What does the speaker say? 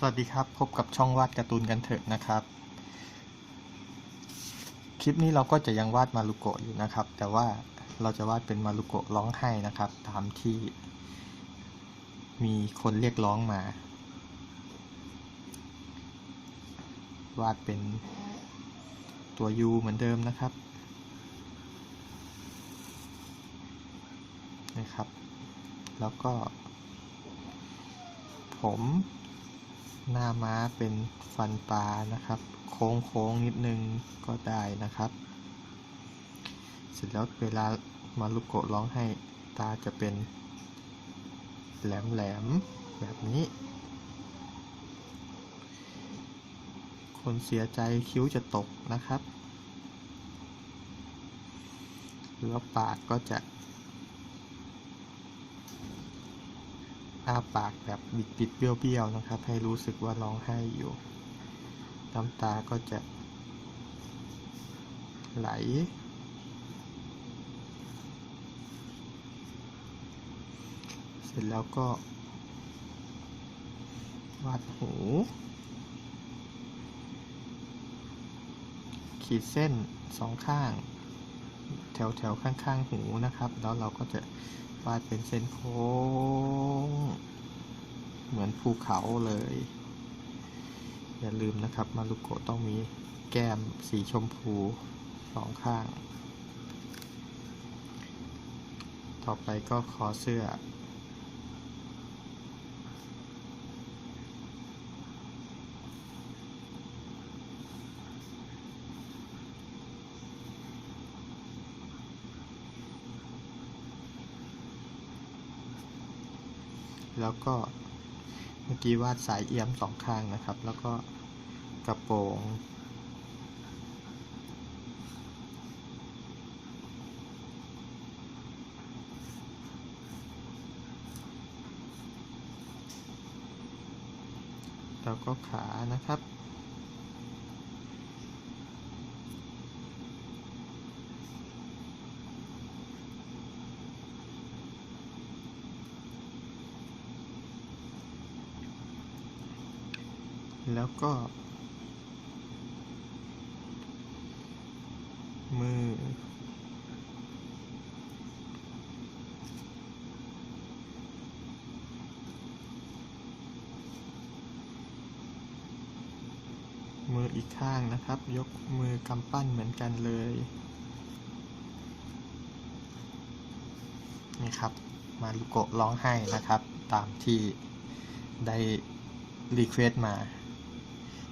สวัสดีครับพบกับช่องวาดการ์ตูนกันเถอะนะครับ คลิปนี้เราก็จะยังวาดมารุโกะอยู่นะครับ แต่ว่าเราจะวาดเป็นมารุโกะร้องไห้นะครับ ตามที่มีคนเรียกร้องมา วาดเป็นตัวยูเหมือนเดิมนะครับนะครับ แล้วก็ผม หน้าม้าเป็นฟันปลานะครับ โค้งโค้งนิดนึงก็ได้นะครับ เสร็จแล้วเวลามารุโกะร้องให้ตาจะเป็นแหลมแหลมแบบนี้ คนเสียใจคิ้วจะตกนะครับ แล้วปากก็จะ อ้าปากแบบบิดบิดเบี้ยวเบี้ยวๆนะครับ ให้รู้สึกว่าร้องไห้อยู่ น้ำตาก็จะ ไหล เสร็จแล้วก็ วาดหู ขีดเส้นสองข้าง แถวแถวข้างๆ หูนะครับ แล้วเราก็จะวาดเป็นเส้นโค้ง มือนภูเขาเลย อย่าลืมนะครับมารุโกะต้องมีแก้มสีชมพูสองข้าง ต่อไปก็คอเสื้อ แล้วก็ เมื่อกี้วาดสายเอี้ยมสองข้างนะครับ แล้วก็กระโปรงแล้วก็ขานะครับ แล้วก็ มือ มืออีกข้างนะครับ ยกมือกำปั้นเหมือนกันเลย นี่ครับ มารุโกะร้องไห้นะครับ ตามที่ได้รีเควสต์มา